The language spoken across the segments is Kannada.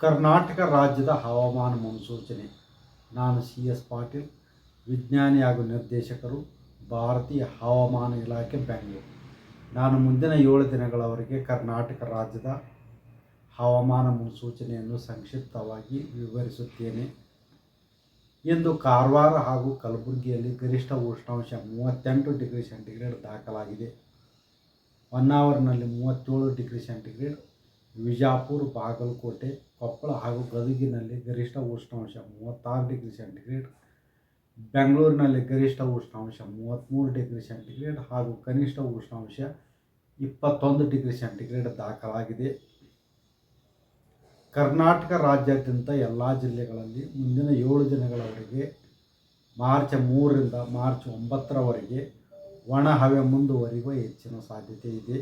ಕರ್ನಾಟಕ ರಾಜ್ಯದ ಹವಾಮಾನ ಮುನ್ಸೂಚನೆ. ನಾನು ಸಿ ಎಸ್ ಪಾಟೀಲ್, ವಿಜ್ಞಾನಿ ಹಾಗೂ ನಿರ್ದೇಶಕರು, ಭಾರತೀಯ ಹವಾಮಾನ ಇಲಾಖೆ, ಬೆಂಗಳೂರು. ನಾನು ಮುಂದಿನ ಏಳು ದಿನಗಳವರೆಗೆ ಕರ್ನಾಟಕ ರಾಜ್ಯದ ಹವಾಮಾನ ಮುನ್ಸೂಚನೆಯನ್ನು ಸಂಕ್ಷಿಪ್ತವಾಗಿ ವಿವರಿಸುತ್ತೇನೆ. ಇಂದು ಕಾರವಾರ ಹಾಗೂ ಕಲಬುರಗಿಯಲ್ಲಿ ಗರಿಷ್ಠ ಉಷ್ಣಾಂಶ ಮೂವತ್ತೆಂಟು ಡಿಗ್ರಿ ಸೆಂಟಿಗ್ರೇಡ್ ದಾಖಲಾಗಿದೆ. ಹೊನ್ನಾವರಿನಲ್ಲಿ ಮೂವತ್ತೇಳು ಡಿಗ್ರಿ ಸೆಂಟಿಗ್ರೇಡ್ ವಿಜಾಪುರ, ಬಾಗಲಕೋಟೆ, ಕೊಪ್ಪಳ ಹಾಗೂ ಗದಗಿನಲ್ಲಿ ಗರಿಷ್ಠ ಉಷ್ಣಾಂಶ ಮೂವತ್ತಾರು ಡಿಗ್ರಿ ಸೆಂಟಿಗ್ರೇಡ್, ಬೆಂಗಳೂರಿನಲ್ಲಿ ಗರಿಷ್ಠ ಉಷ್ಣಾಂಶ ಮೂವತ್ತ್ಮೂರು ಡಿಗ್ರಿ ಸೆಂಟಿಗ್ರೇಡ್ ಹಾಗೂ ಕನಿಷ್ಠ ಉಷ್ಣಾಂಶ ಇಪ್ಪತ್ತೊಂದು ಡಿಗ್ರಿ ಸೆಂಟಿಗ್ರೇಡ್ ದಾಖಲಾಗಿದೆ. ಕರ್ನಾಟಕ ರಾಜ್ಯಾದ್ಯಂತ ಎಲ್ಲ ಜಿಲ್ಲೆಗಳಲ್ಲಿ ಮುಂದಿನ ಏಳು ದಿನಗಳವರೆಗೆ ಮಾರ್ಚ್ ಮೂರರಿಂದ ಮಾರ್ಚ್ ಒಂಬತ್ತರವರೆಗೆ ಒಣ ಹವೆ ಮುಂದುವರಿಯುವ ಹೆಚ್ಚಿನ ಸಾಧ್ಯತೆ ಇದೆ.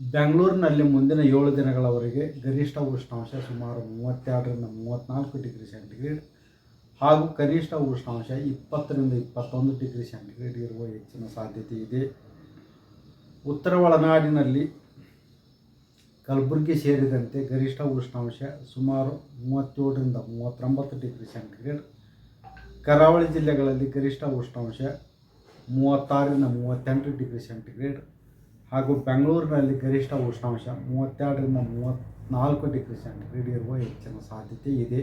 ಬೆಂಗಳೂರಿನಲ್ಲಿ ಮುಂದಿನ ಏಳು ದಿನಗಳವರೆಗೆ ಗರಿಷ್ಠ ಉಷ್ಣಾಂಶ ಸುಮಾರು ಮೂವತ್ತೆರಡರಿಂದ ಮೂವತ್ತ್ನಾಲ್ಕು ಡಿಗ್ರಿ ಸೆಂಟಿಗ್ರೇಡ್ ಹಾಗೂ ಕನಿಷ್ಠ ಉಷ್ಣಾಂಶ ಇಪ್ಪತ್ತರಿಂದ ಇಪ್ಪತ್ತೊಂದು ಡಿಗ್ರಿ ಸೆಂಟಿಗ್ರೇಡ್ ಇರುವ ಹೆಚ್ಚಿನ ಸಾಧ್ಯತೆ ಇದೆ. ಉತ್ತರ ಒಳನಾಡಿನಲ್ಲಿ ಕಲಬುರಗಿ ಸೇರಿದಂತೆ ಗರಿಷ್ಠ ಉಷ್ಣಾಂಶ ಸುಮಾರು ಮೂವತ್ತೇಳರಿಂದ ಮೂವತ್ತೊಂಬತ್ತು ಡಿಗ್ರಿ ಸೆಂಟಿಗ್ರೇಡ್. ಕರಾವಳಿ ಜಿಲ್ಲೆಗಳಲ್ಲಿ ಗರಿಷ್ಠ ಉಷ್ಣಾಂಶ ಮೂವತ್ತಾರರಿಂದ ಮೂವತ್ತೆಂಟು ಡಿಗ್ರಿ ಸೆಂಟಿಗ್ರೇಡ್. ಹಾಗೂ ಬೆಂಗಳೂರಿನಲ್ಲಿ ಗರಿಷ್ಠ ಉಷ್ಣಾಂಶ ಮೂವತ್ತೆರಡರಿಂದ ಮೂವತ್ತ್ನಾಲ್ಕು ಡಿಗ್ರಿ ಸೆಂಟಿಗ್ರೇಡ್ ಇರುವ ಹೆಚ್ಚಿನ ಸಾಧ್ಯತೆ ಇದೆ.